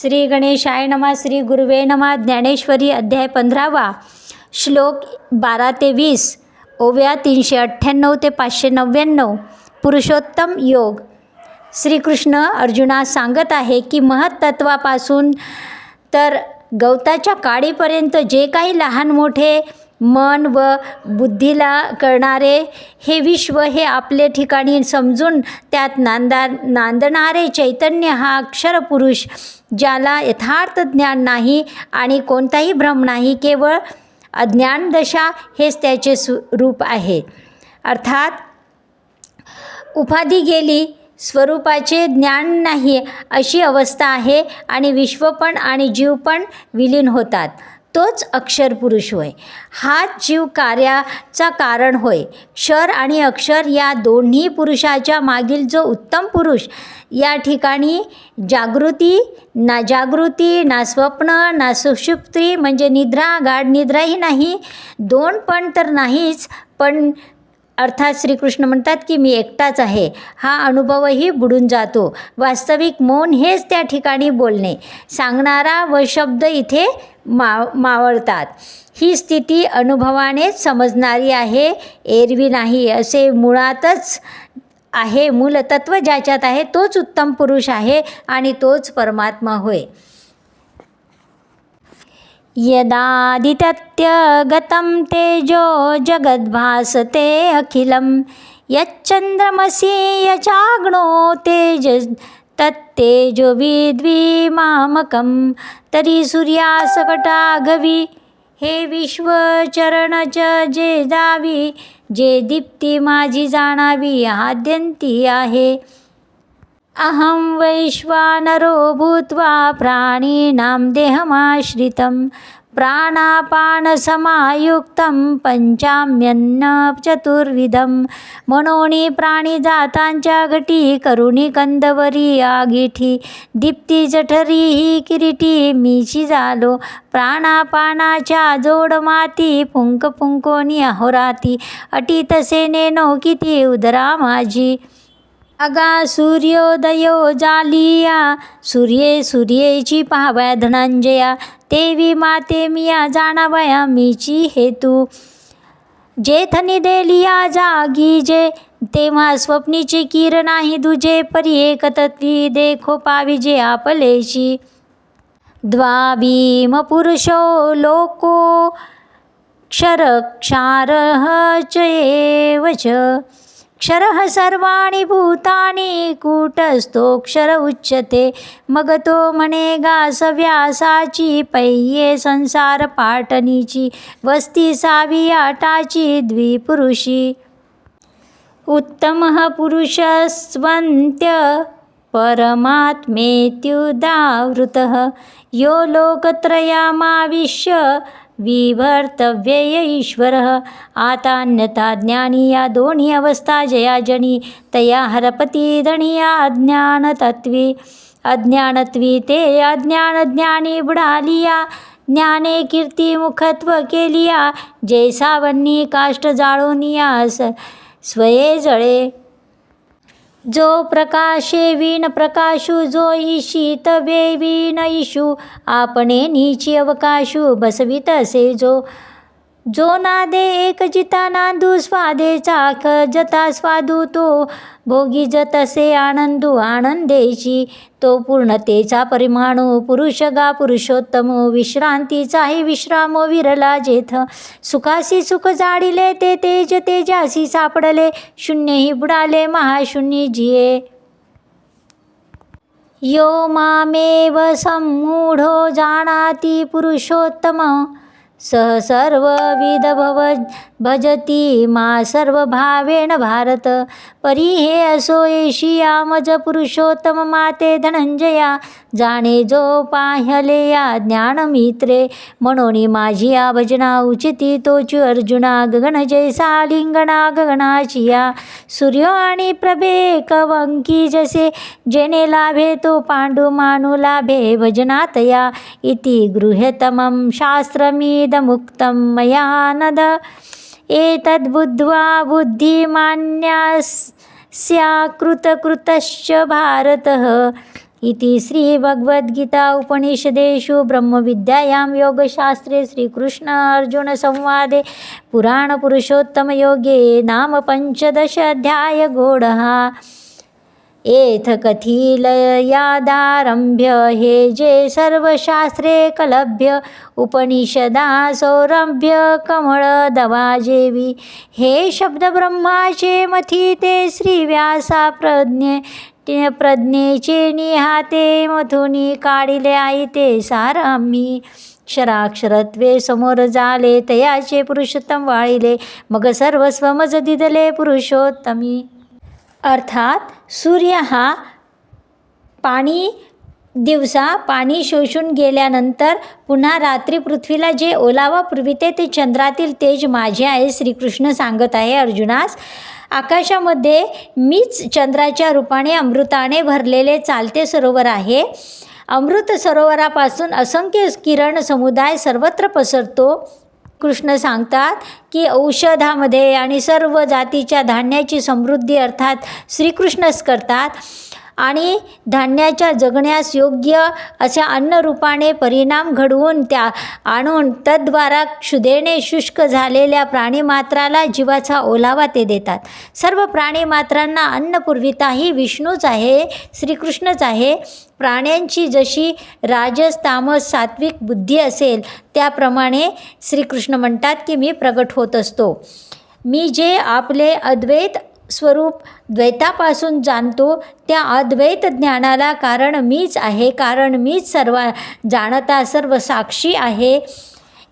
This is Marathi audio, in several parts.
श्री गणेशाय नमा श्री गुरुवे नमा ज्ञानेश्वरी अध्याय पंधरावा श्लोक बारा ते वीस ओव्या तीनशे अठ्ठ्याण्णव ते पाचशे नव्याण्णव पुरुषोत्तम योग. श्रीकृष्ण अर्जुनास सांगत आहे की महत्त्वापासून तर गवताच्या काडीपर्यंत जे काही लहान मोठे मन व बुद्धीला करणारे हे विश्व हे आपले ठिकाणी समजून त्यात नांदा नांदणारे चैतन्य हा अक्षरपुरुष ज्याला यथार्थ ज्ञान नाही आणि कोणताही भ्रम नाही केवळ अज्ञानदशा हेच त्याचे सु रूप आहे. अर्थात उपाधी गेली स्वरूपाचे ज्ञान नाही अशी अवस्था आहे आणि विश्व पण आणि जीव पण विलीन होतात. तोच अक्षर पुरुष होय. हाच जीव कार्याचा कारण होय. क्षर आणि अक्षर या दोन्ही पुरुषाच्या मागील जो उत्तम पुरुष या ठिकाणी जागृती ना जागृती ना स्वप्न ना सुषुप्ती म्हणजे निद्रा गाढ निद्राही नाही दोन पण तर नाहीच पण अर्थात श्रीकृष्ण म्हणतात की मी एकटाच आहे. हा अनुभवही बुडून जातो. वास्तविक मौन हेच त्या ठिकाणी बोलणे. सांगणारा व शब्द इथे मा मावळतात. ही स्थिती अनुभवानेच समजणारी आहे. एरवी नाही असे मुळातच आहे मूलतत्व ज्याच्यात आहे तोच उत्तम पुरुष आहे आणि तोच परमात्मा होय. यदादित्यगतं तेजो जगद्भासते अखिलं। यच्चन्द्रमसि यचाग्नो तेज तत्तेजो विद्विमामकं। तरी सूर्यासकटाघवी हे विश्वचरणच जे जावी जे दीप्ती माझी जाणावी आद्यंती आहे। अहं वैश्वानरो भूत्वा प्राणिनां देहमाश्रितं प्राणापानसमायुक्तं पञ्चाम्यन्न चतुर्विधं मनोनी प्राणिजातांच्या घटी करुणी कंदवरी आगिठी दीप्ती जठरी ही किरीटी मीशी झालो प्राणापानाच्या जोडमाती पुंक पुंकोनी अहोराती अटी तसे नेनो किती उदरा माझी अगा सूर्योदयो जालिया सूर्ये सूर्येची पाहाव्या धनंजया देवी माते मिया जाणावया मीची हेतू. जेथनी देलिया जागी जे तेव्हा स्वप्नीची किर नाही दुजे परी एकतत्वी देखो पाविजे आपलेशी. द्वाभीम पुरुषो लोको क्षर क्षारह चेवच च क्षरः सर्वाणि भूतानि कूटस्थोक्षर उच्यते। मग तो म्हणे गास व्यासाची पैये संसार पाटणीची वस्ती सावी आटाची द्विपुरुषी। उत्तमः पुरुषस्वन्त्य परमात्मेत्युदावृतः। यो लोकत्रयामाविश्य विवर्तव्यय ईश्वरः आतान्यथा ज्ञानी या दोन्ही अवस्था जयाजनी तया हरपती धनिया अज्ञानतत्वी। अज्ञानत्वी ते अज्ञानज्ञानी बुडालिया ज्ञाने कीर्ती मुखत्व केलिया जैसावन्नी काष्ट जाळोनिया स स्वये जळे। जो प्रकाशे विण प्रकाशू जो ईशी तवे विण ईशू आपणे नीची अवकाशू बसवित असे जो जो नादे एक जिता नांदू स्वादे चाख जता स्वादू तो. भोगी जतसे आनंदू आनंदेची तो पूर्णतेचा परिमाणू. पुरुष गा पुरुषोत्तम विश्रांतीचाही विश्राम विरला जेथ. सुखासी सुख जाडिले ते तेज तेजासी सापडले. शून्यही बुडाले महाशून्य जिये. यो मामेव सम्मूढो जानाति पुरुषोत्तम. सह सर्वविध भव भजती मा सर्वभावेण भारत। परी हे असो एशिया मज पुरुषोत्तम माते धनंजया। जाणे जो पाह्यले या ज्ञानमित्रे। म्हणून माझी या भजना उचिती तोची अर्जुना गगन जैसा लिंगणा गगनाशिया सूर्य आणि प्रभे कवंकी जसे जेने लाभे तो पांडू मानू लाभे भजनातया। इति गृह्यतमं वेदमुक्तं मया नद एतद्बुद्ध्वा बुद्धिमान्यास्याकृतकृतश्च भारतः। इति श्रीभगवद्गीता उपनिषदेषु ब्रह्मविद्यायां योगशास्त्रे श्रीकृष्ण अर्जुनसंवादे पुराणपुरुषोत्तमयोगे नाम पञ्चदशाध्यायगोढः एथ कथीलयादारभ्य हे जे सर्वशास्त्रे कलभ्य उपनिषदा सौरभ्य कमळदवाजेवी हे शब्द ब्रह्माचे मथिते श्रीव्यासा प्रज्ञे प्रज्ञेचे निहाते मथुनी काढिले आई ते सार क्षराक्षरत्वे समोर जाले तयाचे पुरुषोत्तम वाळिले मग सर्वस्व मज दिदले पुरुषोत्तमी. अर्थात सूर्य हा पाणी दिवसा पाणी शोषून गेल्यानंतर पुन्हा रात्री पृथ्वीला जे ओलावा पुरविते ते चंद्रातील तेज माझे आहे श्रीकृष्ण सांगत आहे अर्जुनास आकाशामध्ये मीच चंद्राच्या रूपाने अमृताने भरलेले चालते सरोवर आहे. अमृत सरोवरापासून असंख्य किरण समुदाय सर्वत्र पसरतो. कृष्ण सांगतात की औषधामध्ये आणि सर्व जातीच्या धान्याची समृद्धी अर्थात श्रीकृष्णच करतात. आणि धान्याच्या जगण्यास योग्य अशा अन्नरूपाने परिणाम घडवून त्या आणून तद्वारा क्षुदेने शुष्क झालेल्या प्राणीमात्राला जीवाचा ओलावा ते देतात. सर्व प्राणीमात्रांना अन्नपूर्विता ही विष्णूच आहे श्रीकृष्णच आहे. प्राण्यांची जशी राजस तामस सात्विक बुद्धी असेल त्याप्रमाणे श्रीकृष्ण म्हणतात की मी प्रगट होत असतो. मी जे आपले अद्वैत स्वरूप द्वैतापासून जाणतो. त्या अद्वैत ज्ञानाला कारण मीच आहे कारण मीच सर्व जाणता सर्व साक्षी आहे.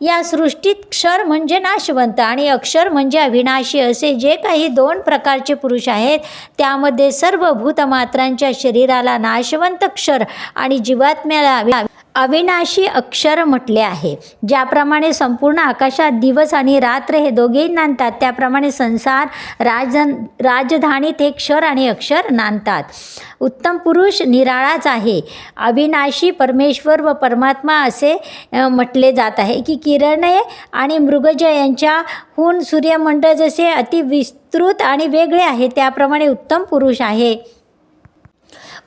या सृष्टीत क्षर म्हणजे नाशवंत आणि अक्षर म्हणजे अविनाशी असे जे काही दोन प्रकारचे पुरुष आहेत त्यामध्ये सर्व भूतमात्रांच्या शरीराला नाशवंत क्षर आणि जीवात्म्याला अवि- अविनाशी अक्षर म्हटले आहे. ज्याप्रमाणे संपूर्ण आकाशात दिवस आणि रात्र हे दोघेही नांदतात त्याप्रमाणे संसार राज राजधानीत हे क्षर आणि अक्षर नांदतात. उत्तम पुरुष निराळाच आहे. अविनाशी परमेश्वर व परमात्मा असे म्हटले जात आहे की किरणे आणि मृगज यांच्याहून सूर्यमंडळ जसे अतिविस्तृत आणि वेगळे आहे त्याप्रमाणे उत्तम पुरुष आहे.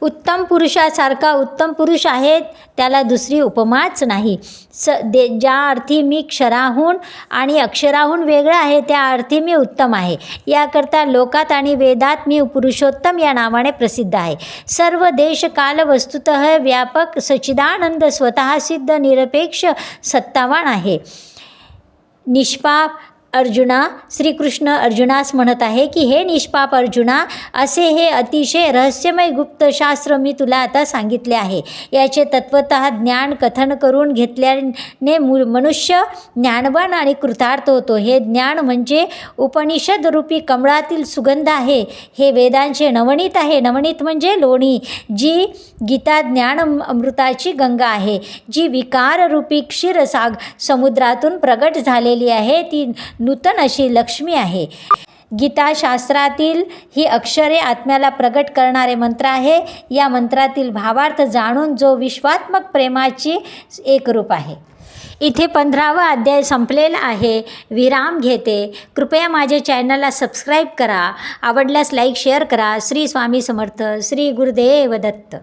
उत्तम पुरुषासारखा उत्तम पुरुष आहेत त्याला दुसरी उपमाच नाही. स दे ज्या अर्थी मी क्षराहून आणि अक्षराहून वेगळं आहे त्या अर्थी मी उत्तम आहे. याकरता लोकात आणि वेदात मी पुरुषोत्तम या नावाने प्रसिद्ध आहे. सर्व देश काल वस्तुत व्यापक सच्चिदानंद स्वतः सिद्ध निरपेक्ष सत्तावान आहे. निष्पाप अर्जुना श्रीकृष्ण अर्जुनास म्हणत आहे की हे निष्पाप अर्जुना असे हे अतिशय रहस्यमय गुप्त शास्त्र मी तुला आता सांगितले आहे. याचे तत्वत ज्ञान कथन करून घेतल्याने मु मनुष्य ज्ञानवान आणि कृतार्थ होतो. हे ज्ञान म्हणजे उपनिषद रूपी कमळातील सुगंध आहे. हे वेदांचे नवनीत आहे. नवनीत म्हणजे लोणी जी गीता ज्ञान अमृताची गंगा आहे. जी विकाररूपी क्षीरसाग समुद्रातून प्रगट झालेली आहे. ती नूतन अशी लक्ष्मी आहे. गीताशास्त्रातील ही अक्षरे आत्म्याला प्रगट करणारे मंत्र आहे. या मंत्रातील भावार्थ जाणून जो विश्वात्मक प्रेमाची एक रूप आहे. इथे पंधरावा अध्याय संपलेला आहे. विराम घेते. कृपया माझे चॅनलला सबस्क्राईब करा. आवडल्यास लाईक शेअर करा. श्री स्वामी समर्थ. श्री गुरुदेव दत्त.